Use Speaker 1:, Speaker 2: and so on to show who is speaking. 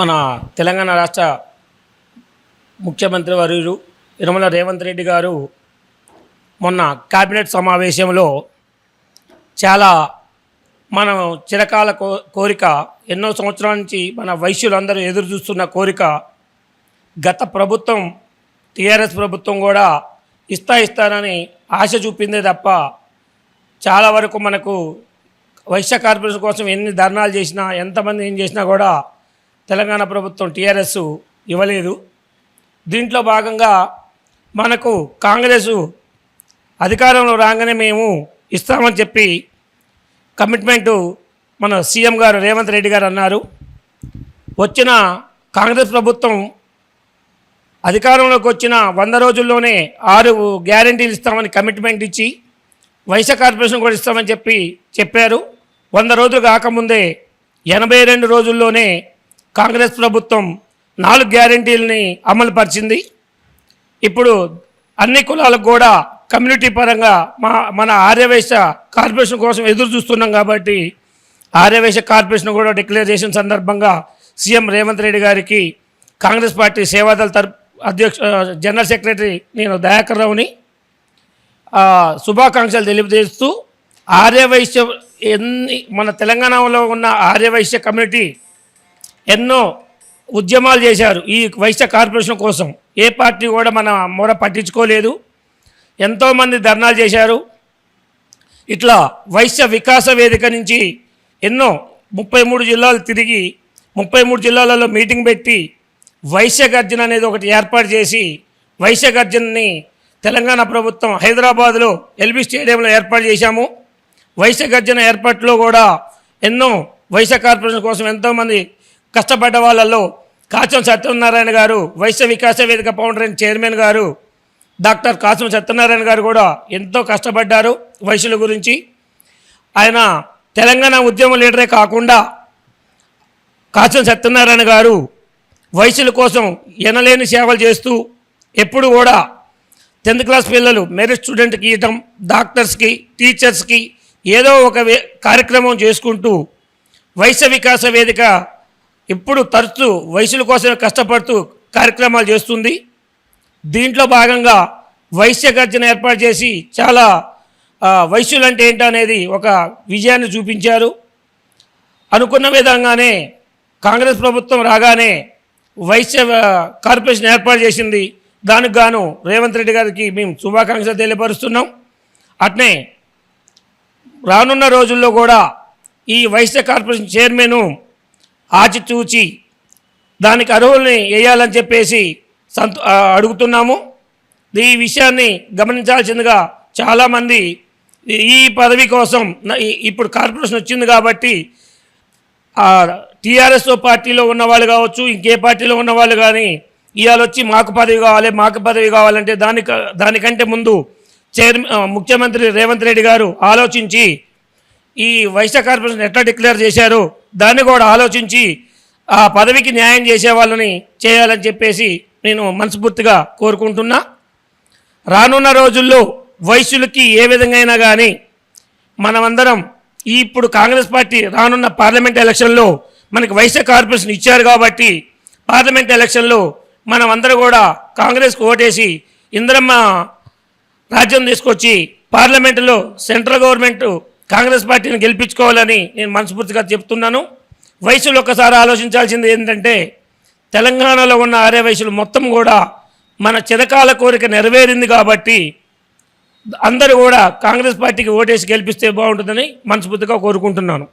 Speaker 1: మన తెలంగాణ రాష్ట్ర ముఖ్యమంత్రి వర్యులు యనమల రేవంత్ రెడ్డి గారు మొన్న కేబినెట్ సమావేశంలో చాలా మనం చిరకాల కో కోరిక ఎన్నో సంవత్సరాల నుంచి మన వైశ్యులందరూ ఎదురు చూస్తున్న కోరిక గత ప్రభుత్వం టీఆర్ఎస్ ప్రభుత్వం కూడా ఇస్తా ఇస్తానని ఆశ చూపిందే తప్ప చాలా వరకు మనకు వైశ్య కార్పొరేషన్ కోసం ఎన్ని ధర్నాలు చేసినా ఎంతమంది ఏం చేసినా కూడా తెలంగాణ ప్రభుత్వం టీఆర్ఎస్ ఇవ్వలేదు. దీంట్లో భాగంగా మనకు కాంగ్రెస్ అధికారంలో రాగానే మేము ఇస్తామని చెప్పి కమిట్మెంటు మన సీఎం గారు రేవంత్ రెడ్డి గారు అన్నారు. వచ్చిన కాంగ్రెస్ ప్రభుత్వం అధికారంలోకి వచ్చిన వంద రోజుల్లోనే ఆరు గ్యారంటీలు ఇస్తామని కమిట్మెంట్ ఇచ్చి వైశ్య కార్పొరేషన్ కూడా ఇస్తామని చెప్పి చెప్పారు. వంద రోజులు కాకముందే ఎనభై రెండు రోజుల్లోనే కాంగ్రెస్ ప్రభుత్వం నాలుగు గ్యారంటీలని అమలు పరిచింది ఇప్పుడు అన్ని కులాలకు కూడా కమ్యూనిటీ పరంగా మా మన ఆర్యవైశ్య కార్పొరేషన్ కోసం ఎదురు చూస్తున్నాం కాబట్టి ఆర్యవైశ్య కార్పొరేషన్ కూడా డిక్లేర్ చేసిన సందర్భంగా సీఎం రేవంత్ రెడ్డి గారికి కాంగ్రెస్ పార్టీ సేవాదళ తరపు అధ్యక్ష జనరల్ సెక్రటరీ నేను దయాకర్ రావుని శుభాకాంక్షలు తెలియజేస్తూ ఆర్యవైశ్య ఎన్ని మన తెలంగాణలో ఉన్న ఆర్యవైశ్య కమ్యూనిటీ ఎన్నో ఉద్యమాలు చేశారు ఈ వైశ్య కార్పొరేషన్ కోసం. ఏ పార్టీ కూడా మన మొర పట్టించుకోలేదు. ఎంతోమంది ధర్నాలు చేశారు. ఇట్లా వైశ్య వికాస వేదిక నుంచి ఎన్నో ముప్పై మూడు జిల్లాలు తిరిగి ముప్పై మూడు జిల్లాలలో మీటింగ్ పెట్టి వైశ్య గర్జన అనేది ఒకటి ఏర్పాటు చేసి వైశ్య గర్జనని తెలంగాణ ప్రభుత్వం హైదరాబాద్లో ఎల్బీ స్టేడియంలో ఏర్పాటు చేశాము. వైశ్య గర్జన ఏర్పాటులో కూడా ఎన్నో వైశ్య కార్పొరేషన్ కోసం ఎంతోమంది కష్టపడ్డ వాళ్ళల్లో కాచం సత్యనారాయణ గారు వైశ్య వికాస వేదిక ఫౌండర్ చైర్మన్ గారు డాక్టర్ కాసం సత్యనారాయణ గారు కూడా ఎంతో కష్టపడ్డారు వయసుల గురించి. ఆయన తెలంగాణ ఉద్యమ లీడరే కాకుండా కాసం సత్యనారాయణ గారు వయసుల కోసం ఎనలేని సేవలు చేస్తూ ఎప్పుడు కూడా టెన్త్ క్లాస్ పిల్లలు మెరిట్ స్టూడెంట్కి ఇవ్వటం డాక్టర్స్కి టీచర్స్కి ఏదో ఒక కార్యక్రమం చేసుకుంటూ వైశ్య వికాస వేదిక ఇప్పుడు తరచూ వైశ్యుల కోసం కష్టపడుతూ కార్యక్రమాలు చేస్తుంది. దీంట్లో భాగంగా వైశ్య గర్జన ఏర్పాటు చేసి చాలా ఆ, వైశ్యులు అంటే ఏంటనేది ఒక విజయాన్ని చూపించారు. అనుకున్న విధంగానే కాంగ్రెస్ ప్రభుత్వం రాగానే వైశ్య కార్పొరేషన్ ఏర్పాటు చేసింది. దానికి గాను రేవంత్ రెడ్డి గారికి మేము శుభాకాంక్షలు తెలియపరుస్తున్నాం. అట్నే రానున్న రోజుల్లో కూడా ఈ వైశ్య కార్పొరేషన్ చైర్మన్ ఆచితూచి దానికి అర్హుల్ని వేయాలని చెప్పేసి సంతో అడుగుతున్నాము. ఈ విషయాన్ని గమనించాల్సిందిగా చాలామంది ఈ- పదవి కోసం ఇప్పుడు కార్పొరేషన్ వచ్చింది కాబట్టి టీఆర్ఎస్ పార్టీలో ఉన్న వాళ్ళు కావచ్చు ఇంకే పార్టీలో ఉన్నవాళ్ళు కానీ ఇవాళ వచ్చి మాకు పదవి కావాలి మాకు పదవి కావాలంటే దాని దానికంటే ముందు చైర్మన్ ముఖ్యమంత్రి రేవంత్ రెడ్డి గారు ఆలోచించి ఈ వైశ్య కార్పొరేషన్ ఎట్లా డిక్లేర్ చేశారు దాన్ని కూడా ఆలోచించి ఆ పదవికి న్యాయం చేసే వాళ్ళని చేయాలని చెప్పేసి నేను మనస్ఫూర్తిగా కోరుకుంటున్నా. రానున్న రోజుల్లో వైశ్యులకి ఏ విధంగా అయినా కానీ మనమందరం ఈ ఇప్పుడు కాంగ్రెస్ పార్టీ రానున్న పార్లమెంట్ ఎలక్షన్లో మనకి వైశ్య కార్పొరేషన్ ఇచ్చారు కాబట్టి పార్లమెంట్ ఎలక్షన్లో మనం అందరూ కూడా కాంగ్రెస్కి ఓటేసి ఇంద్రమ్మ రాజ్యం తీసుకొచ్చి పార్లమెంటులో సెంట్రల్ గవర్నమెంట్ కాంగ్రెస్ పార్టీని గెలిపించుకోవాలని నేను మనస్ఫూర్తిగా చెప్తున్నాను. వయసులో ఒకసారి ఆలోచించాల్సింది ఏంటంటే తెలంగాణలో ఉన్న ఆర్య వయసులు మొత్తం కూడా మన చిరకాల కోరిక నెరవేరింది కాబట్టి అందరూ కూడా కాంగ్రెస్ పార్టీకి ఓటేసి గెలిపిస్తే బాగుంటుందని మనస్ఫూర్తిగా కోరుకుంటున్నాను.